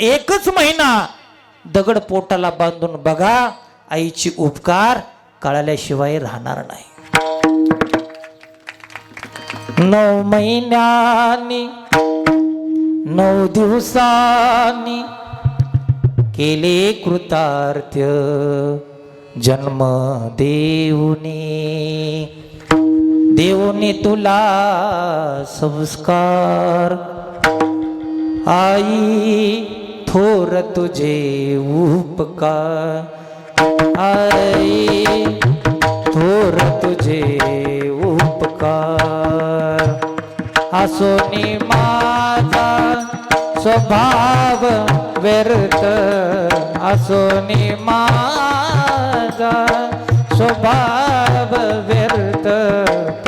एकच महिना दगड पोटाला बांधून बघा आईची उपकार कळाल्याशिवाय राहणार नाही. नऊ महिन्यानी नऊ दिवसांनी केले कृतार्थ जन्म देऊनी. देऊनी तुला संस्कार. आई थोर तुझे उपकार. आई थोर तुझे उपकार. असोनी माझा स्वभाव व्यर्थ. असोनी माझा स्वभाव व्यर्थ.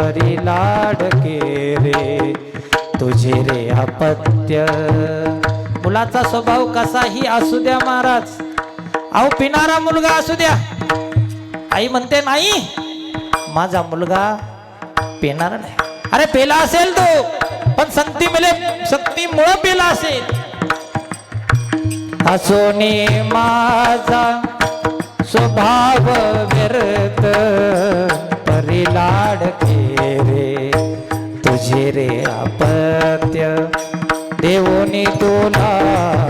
परी लाडके रे तुझे रे अपत्य. मुलाचा स्वभाव कसाही असू द्या महाराज. अहो पिणारा मुलगा असू द्या. आई म्हणते नाही माझा मुलगा पिणार नाही. अरे पेला असेल तो पण संगती मिळे संगतीमुळं पेला असेल. असोनी माझा स्वभाव व्यर्थ परी लाडके रे तुझे रे अपत्य মনে তোলা